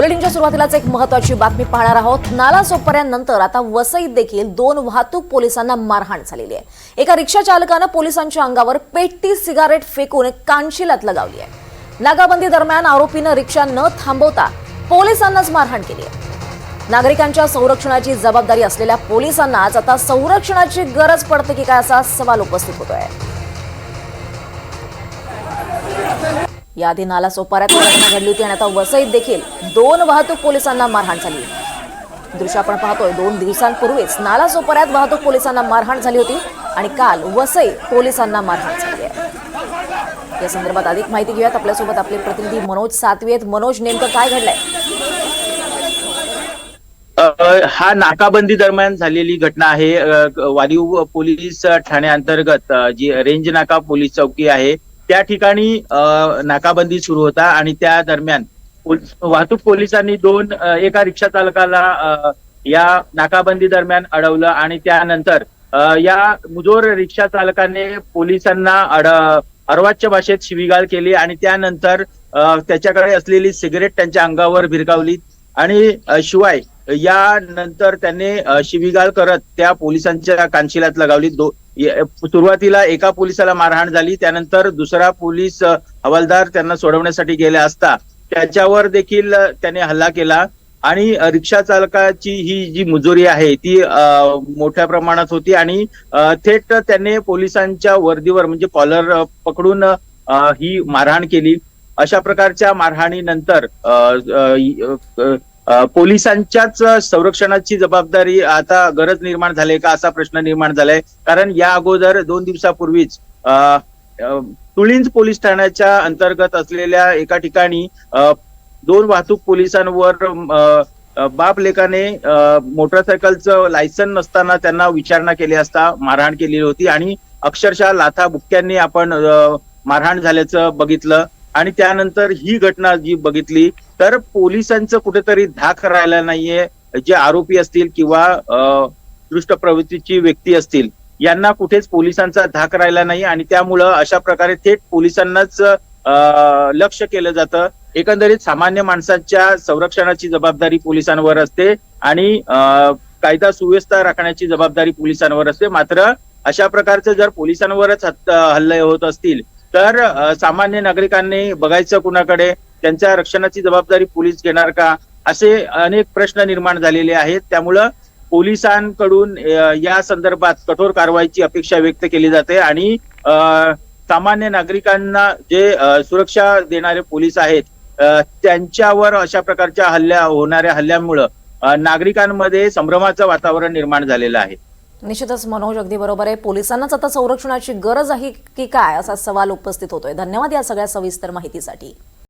बुलेटिनच्या सुरुवातीलाच एक महत्वाची बातमी पाहणार आहोत. नाला सोपऱ्यानंतर आता वसईत देखील दोन वाहतूक पोलिसांना मारहाण झालेली आहे. एका रिक्षा चालकानं पोलिसांच्या अंगावर पेट्टी सिगारेट फेकून कानशिलात लगावली आहे. नागाबंदी दरम्यान आरोपीनं रिक्षा न थांबवता पोलिसांनाच मारहाण केली आहे. नागरिकांच्या संरक्षणाची जबाबदारी असलेल्या पोलिसांनाच आता संरक्षणाची गरज पडते की काय असा सवाल उपस्थित होतोय. याआधी नाला सोपाऱ्यात घटना घडली होती आणि आता वसईत देखील दोन वाहतूक पोलिसांना मारहाण झाली. दृश्य आपण पाहतोय दोन दिवसांपूर्वीच नाला सोपाऱ्यात वाहतूक पोलिसांना मारहाण झाली होती आणि काल वसई पोलिसांना मारहाण झाली आहे. या संदर्भात अधिक माहिती घेऊयात. आपल्यासोबत आपले प्रतिनिधी मनोज सातवी आहेत. मनोज नेमकं काय घडलंय? हा नाकाबंदी दरम्यान झालेली घटना आहे. वालीव पोलीस ठाण्याअंतर्गत जी रेंज नाका पोलीस चौकी आहे त्या ठिकाणी अ, नाकाबंदी सुरू होता आणि त्या दरम्यान वाहतूक पोलिसांनी दोन एका रिक्षा चालकाला या नाकाबंदी दरम्यान अडवलं आणि त्यानंतर या मुजोर रिक्षा चालकाने पोलिसांना अड अर्वाच्य भाषेत शिवीगाळ केली आणि त्यानंतर त्याच्याकडे असलेली सिगरेट त्यांच्या अंगावर भिरकावली आणि शिवाय यानंतर त्याने त्यांनी शिवीगाळ करत त्या पोलिसांच्या कानशिलात लगावली. दो सुरुवातीला एका पोलिसाला मारहाण झाली त्यानंतर दुसरा पोलीस हवालदार त्यांना सोडवण्यासाठी गेले असता त्याच्यावर देखील त्याने हल्ला केला. आणि रिक्षा चालकाची ही जी मुजोरी आहे ती अ, मोठ्या प्रमाणात होती आणि थेट त्याने पोलिसांच्या वर्दीवर म्हणजे कॉलर पकडून ही मारहाण केली. अशा प्रकारच्या मारहाणीनंतर अ, पोलिसांच्याच संरक्षणाची जबाबदारी आता गरज निर्माण झाली का असा प्रश्न निर्माण झालाय. कारण या अगोदर दोन दिवसापूर्वीच तुळींज तुळिंज पोलीस ठाण्याच्या अंतर्गत असलेल्या एका ठिकाणी दोन वाहतूक पोलिसांवर अ, बाप लेखाने मोटरसायकलचं लायसन नसताना त्यांना विचारणा केली असता मारहाण केलेली होती. आणि अक्षरशः लाथा बुक्क्यांनी आपण मारहाण झाल्याचं बघितलं. आणि त्यानंतर ही घटना जी बघितली तर पोलिसांचं कुठेतरी धाक राहिला नाहीये. जे आरोपी असतील किंवा दृष्ट प्रवृत्तीची व्यक्ती असतील यांना कुठेच पोलिसांचा धाक राहिला नाही आणि त्यामुळं अशा प्रकारे थेट पोलिसांनाच अ, लक्ष केलं जातं. एकंदरीत सामान्य माणसाच्या संरक्षणाची जबाबदारी पोलिसांवर असते आणि कायदा सुव्यवस्था राखण्याची जबाबदारी पोलिसांवर असते. मात्र अशा प्रकारचं जर पोलिसांवरच हल्ले होत असतील तर सामान्य नागरिकांनी बघायचं कुणाकडे? त्यांच्या रक्षणाची जबाबदारी पोलीस घेणार का? असे अनेक प्रश्न निर्माण झालेले आहेत. त्यामुळं पोलिसांकडून या संदर्भात कठोर कारवाईची अपेक्षा व्यक्त केली जाते आणि अ, सामान्य नागरिकांना जे सुरक्षा देणारे पोलीस आहेत त्यांच्यावर अशा प्रकारच्या हल्ल्या होणाऱ्या हल्ल्यामुळं नागरिकांमध्ये संभ्रमाचं वातावरण निर्माण झालेलं आहे. निश्चितच मनोज अगदी बरोबर आहे. पोलिसांनाच आता संरक्षणाची गरज आहे की काय असा सवाल उपस्थित होतोय. धन्यवाद या सगळ्या सविस्तर माहितीसाठी.